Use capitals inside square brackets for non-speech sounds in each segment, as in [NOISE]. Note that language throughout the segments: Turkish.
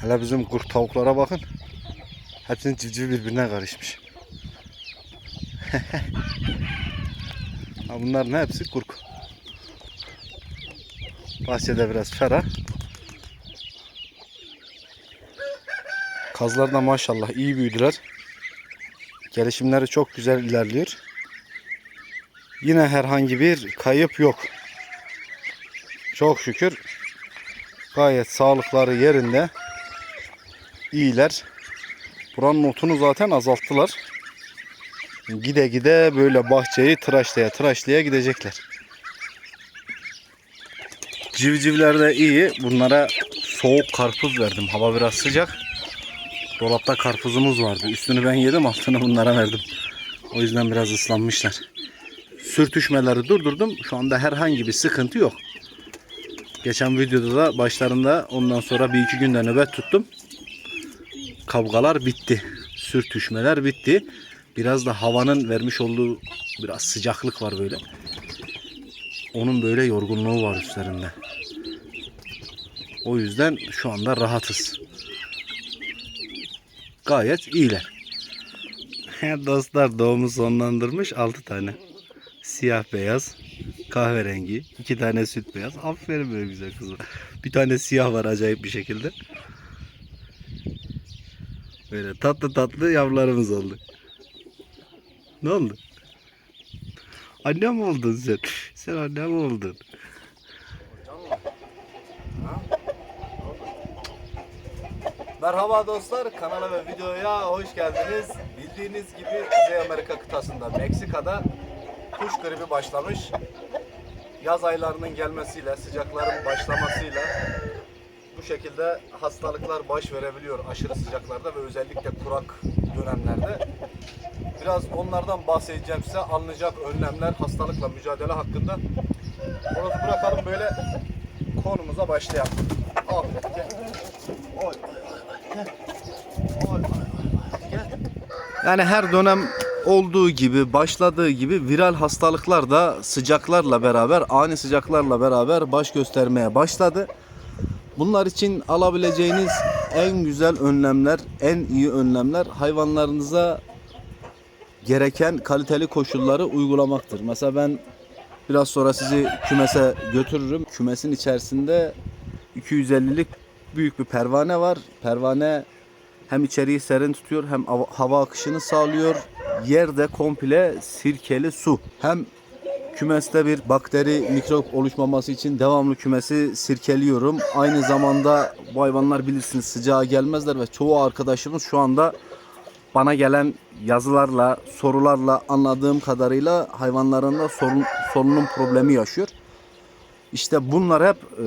Hele bizim kurt tavuklara bakın. Hepsinin civcivi birbirine karışmış. [LAUGHS] bunların hepsi kurk. Bahçede biraz ferah. Kazlar da maşallah iyi büyüdüler. Gelişimleri çok güzel ilerliyor. Yine herhangi bir kayıp yok. Çok şükür gayet sağlıkları yerinde. İyiler. Buranın otunu zaten azalttılar. Gide gide böyle bahçeyi tıraşlaya tıraşlaya gidecekler. Civcivler de iyi. Bunlara soğuk karpuz verdim. Hava biraz sıcak. Dolapta karpuzumuz vardı. Üstünü ben yedim, altını bunlara verdim. O yüzden biraz ıslanmışlar. Sürtüşmeleri durdurdum. Şu anda herhangi bir sıkıntı yok. Geçen videoda da başlarında ondan sonra bir iki günde nöbet tuttum. Kavgalar bitti. Sürtüşmeler bitti. Biraz da havanın vermiş olduğu biraz sıcaklık var böyle. Onun böyle yorgunluğu var üstlerinde. O yüzden şu anda rahatız. Gayet iyiler. [LAUGHS] Dostlar doğumu sonlandırmış 6 tane. Siyah beyaz, kahverengi, iki tane süt beyaz. Aferin böyle güzel kızım. Bir tane siyah var acayip bir şekilde. Böyle tatlı tatlı yavrularımız oldu. Ne oldu? Anne mi oldun sen? Sen anne mi oldun? Merhaba dostlar, kanala ve videoya hoş geldiniz. Bildiğiniz gibi Kuzey Amerika kıtasında, Meksika'da kuş gribi başlamış. Yaz aylarının gelmesiyle, sıcakların başlamasıyla bu şekilde hastalıklar baş verebiliyor aşırı sıcaklarda ve özellikle kurak dönemlerde. Biraz onlardan bahsedeceğim size. Alınacak önlemler, hastalıkla mücadele hakkında. Onu bırakalım böyle konumuza başlayalım. Oy, gel. Yani her dönem olduğu gibi, başladığı gibi viral hastalıklar da sıcaklarla beraber, ani sıcaklarla beraber baş göstermeye başladı. Bunlar için alabileceğiniz en güzel önlemler, en iyi önlemler hayvanlarınıza gereken kaliteli koşulları uygulamaktır. Mesela ben biraz sonra sizi kümese götürürüm. Kümesin içerisinde 250'lik büyük bir pervane var. Pervane hem içeriği serin tutuyor hem hava- akışını sağlıyor. Yerde komple sirkeli su. Hem kümeste bir bakteri, mikrop oluşmaması için devamlı kümesi sirkeliyorum. Aynı zamanda bu hayvanlar bilirsiniz sıcağa gelmezler ve çoğu arkadaşımız şu anda bana gelen yazılarla, sorularla anladığım kadarıyla hayvanlarında sorun, solunum problemi yaşıyor. İşte bunlar hep e,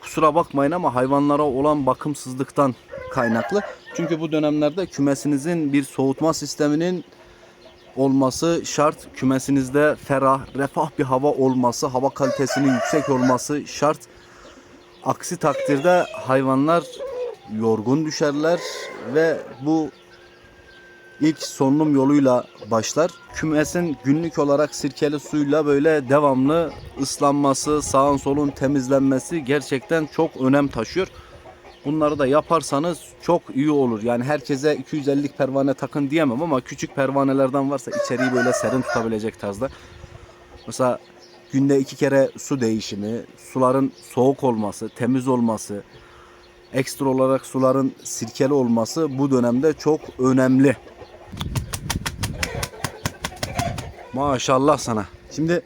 kusura bakmayın ama hayvanlara olan bakımsızlıktan kaynaklı. Çünkü bu dönemlerde kümesinizin bir soğutma sisteminin olması şart. Kümesinizde ferah, refah bir hava olması, hava kalitesinin yüksek olması şart. Aksi takdirde hayvanlar yorgun düşerler ve bu ilk solunum yoluyla başlar. Kümesin günlük olarak sirkeli suyla böyle devamlı ıslanması, sağın solun temizlenmesi gerçekten çok önem taşıyor. Bunları da yaparsanız çok iyi olur. Yani herkese 250'lik pervane takın diyemem ama küçük pervanelerden varsa içeriği böyle serin tutabilecek tarzda. Mesela günde iki kere su değişimi, suların soğuk olması, temiz olması, ekstra olarak suların sirkeli olması bu dönemde çok önemli. Maşallah sana. Şimdi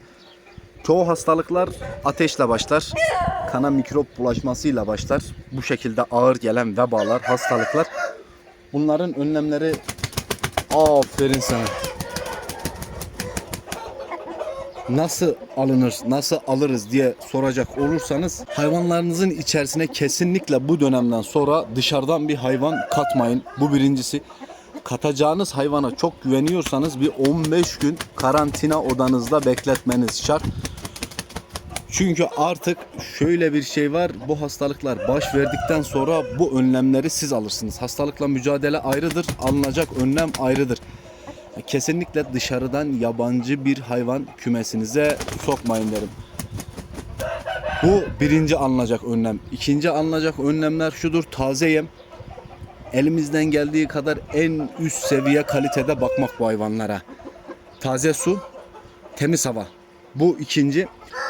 çoğu hastalıklar ateşle başlar. Kana mikrop bulaşmasıyla başlar. Bu şekilde ağır gelen vebalar, hastalıklar. Bunların önlemleri aferin sana. Nasıl alınır, nasıl alırız diye soracak olursanız hayvanlarınızın içerisine kesinlikle bu dönemden sonra dışarıdan bir hayvan katmayın. Bu birincisi katacağınız hayvana çok güveniyorsanız bir 15 gün karantina odanızda bekletmeniz şart. Çünkü artık şöyle bir şey var. Bu hastalıklar baş verdikten sonra bu önlemleri siz alırsınız. Hastalıkla mücadele ayrıdır. Alınacak önlem ayrıdır. Kesinlikle dışarıdan yabancı bir hayvan kümesinize sokmayın derim. Bu birinci alınacak önlem. İkinci alınacak önlemler şudur. Taze yem. elimizden geldiği kadar en üst seviye kalitede bakmak bu hayvanlara. Taze su, temiz hava. Bu ikinci.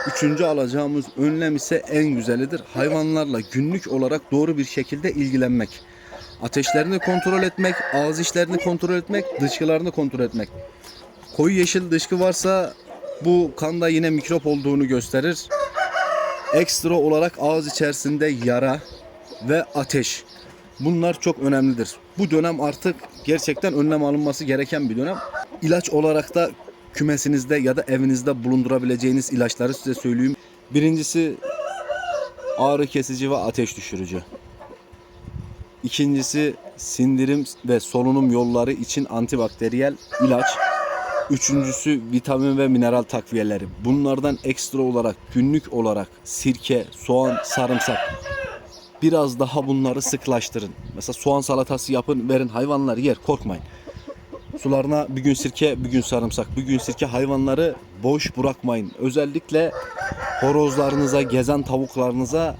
Üçüncü alacağımız önlem ise en güzelidir. Hayvanlarla günlük olarak doğru bir şekilde ilgilenmek. Ateşlerini kontrol etmek, ağız işlerini kontrol etmek, dışkılarını kontrol etmek. Koyu yeşil dışkı varsa bu kanda yine mikrop olduğunu gösterir. Ekstra olarak ağız içerisinde yara ve ateş. Bunlar çok önemlidir. Bu dönem artık gerçekten önlem alınması gereken bir dönem. İlaç olarak da kümesinizde ya da evinizde bulundurabileceğiniz ilaçları size söyleyeyim. Birincisi ağrı kesici ve ateş düşürücü. İkincisi sindirim ve solunum yolları için antibakteriyel ilaç. Üçüncüsü vitamin ve mineral takviyeleri. Bunlardan ekstra olarak günlük olarak sirke, soğan, sarımsak. Biraz daha bunları sıklaştırın. Mesela soğan salatası yapın, verin hayvanlar yer, korkmayın. Sularına bir gün sirke, bir gün sarımsak, bir gün sirke hayvanları boş bırakmayın. Özellikle horozlarınıza, gezen tavuklarınıza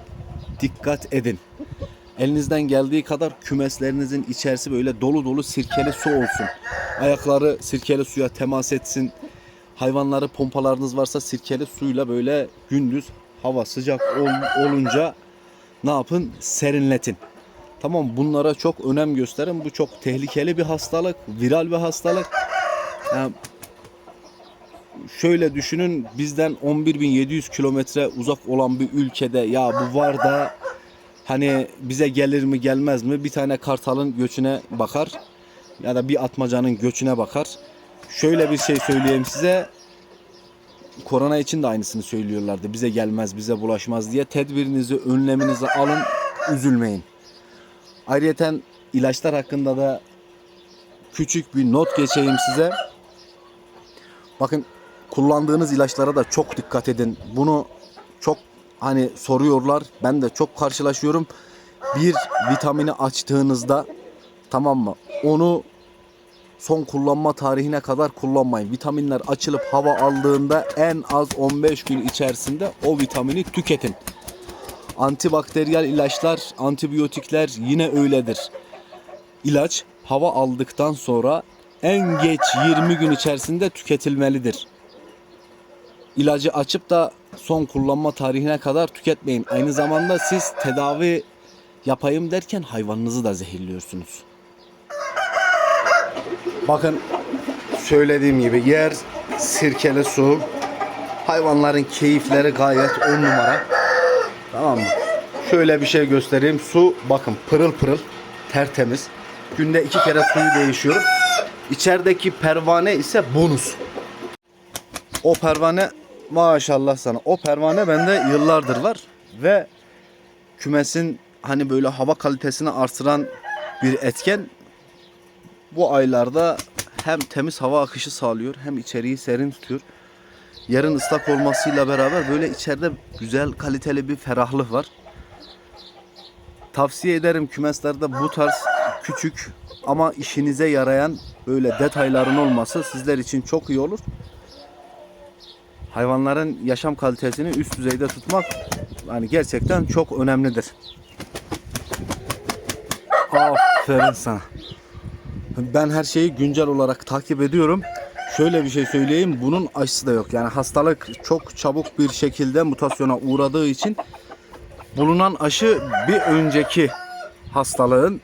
dikkat edin. Elinizden geldiği kadar kümeslerinizin içerisi böyle dolu dolu sirkeli su olsun. Ayakları sirkeli suya temas etsin. Hayvanları pompalarınız varsa sirkeli suyla böyle gündüz hava sıcak ol- olunca ne yapın? Serinletin. Tamam bunlara çok önem gösterin. Bu çok tehlikeli bir hastalık, viral bir hastalık. Yani şöyle düşünün bizden 11.700 kilometre uzak olan bir ülkede ya bu var da hani bize gelir mi gelmez mi bir tane kartalın göçüne bakar ya da bir atmacanın göçüne bakar. Şöyle bir şey söyleyeyim size. Korona için de aynısını söylüyorlardı. Bize gelmez, bize bulaşmaz diye. Tedbirinizi, önleminizi alın, üzülmeyin. Ayrıca ilaçlar hakkında da küçük bir not geçeyim size. Bakın kullandığınız ilaçlara da çok dikkat edin. Bunu çok hani soruyorlar. Ben de çok karşılaşıyorum. Bir vitamini açtığınızda tamam mı? Onu son kullanma tarihine kadar kullanmayın. Vitaminler açılıp hava aldığında en az 15 gün içerisinde o vitamini tüketin. Antibakteriyel ilaçlar, antibiyotikler yine öyledir. İlaç hava aldıktan sonra en geç 20 gün içerisinde tüketilmelidir. İlacı açıp da son kullanma tarihine kadar tüketmeyin. Aynı zamanda siz tedavi yapayım derken hayvanınızı da zehirliyorsunuz. Bakın söylediğim gibi yer sirkeli su. Hayvanların keyifleri gayet on numara. Tamam mı? Şöyle bir şey göstereyim. Su bakın pırıl pırıl tertemiz. Günde iki kere suyu değişiyorum. İçerideki pervane ise bonus. O pervane maşallah sana. O pervane bende yıllardır var ve kümesin hani böyle hava kalitesini artıran bir etken bu aylarda hem temiz hava akışı sağlıyor hem içeriği serin tutuyor. Yarın ıslak olmasıyla beraber böyle içeride güzel kaliteli bir ferahlık var. Tavsiye ederim kümeslerde bu tarz küçük ama işinize yarayan böyle detayların olması sizler için çok iyi olur. Hayvanların yaşam kalitesini üst düzeyde tutmak yani gerçekten çok önemlidir. Aferin sana. Ben her şeyi güncel olarak takip ediyorum. Şöyle bir şey söyleyeyim. Bunun aşısı da yok. Yani hastalık çok çabuk bir şekilde mutasyona uğradığı için bulunan aşı bir önceki hastalığın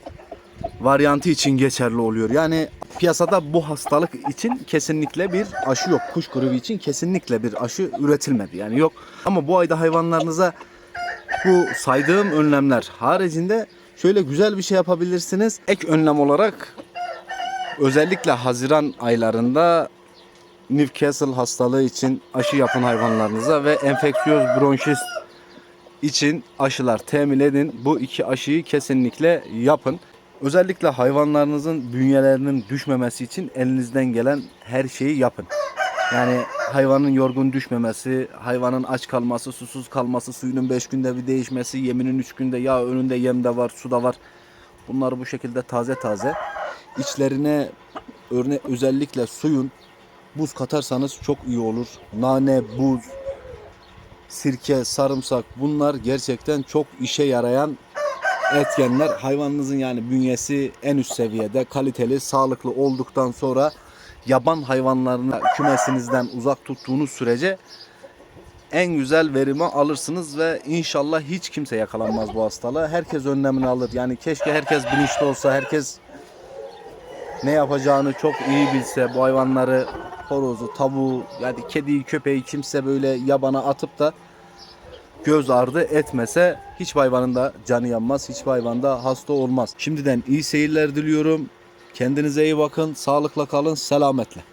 varyantı için geçerli oluyor. Yani piyasada bu hastalık için kesinlikle bir aşı yok. Kuş gribi için kesinlikle bir aşı üretilmedi. Yani yok. Ama bu ayda hayvanlarınıza bu saydığım önlemler haricinde şöyle güzel bir şey yapabilirsiniz. Ek önlem olarak özellikle Haziran aylarında Newcastle hastalığı için aşı yapın hayvanlarınıza ve enfeksiyöz bronşist için aşılar temin edin. Bu iki aşıyı kesinlikle yapın. Özellikle hayvanlarınızın bünyelerinin düşmemesi için elinizden gelen her şeyi yapın. Yani hayvanın yorgun düşmemesi, hayvanın aç kalması, susuz kalması, suyunun 5 günde bir değişmesi, yeminin 3 günde ya önünde yem de var, su da var. Bunları bu şekilde taze taze içlerine örne özellikle suyun buz katarsanız çok iyi olur. Nane, buz, sirke, sarımsak bunlar gerçekten çok işe yarayan etkenler. Hayvanınızın yani bünyesi en üst seviyede, kaliteli, sağlıklı olduktan sonra yaban hayvanlarını kümesinizden uzak tuttuğunuz sürece en güzel verimi alırsınız ve inşallah hiç kimse yakalanmaz bu hastalığa. Herkes önlemini alır. Yani keşke herkes bilinçli olsa, herkes ne yapacağını çok iyi bilse bu hayvanları horozu, tavuğu, yani kediyi, köpeği kimse böyle yabana atıp da göz ardı etmese hiç hayvanın da canı yanmaz, hiç hayvan da hasta olmaz. Şimdiden iyi seyirler diliyorum. Kendinize iyi bakın, sağlıkla kalın, selametle.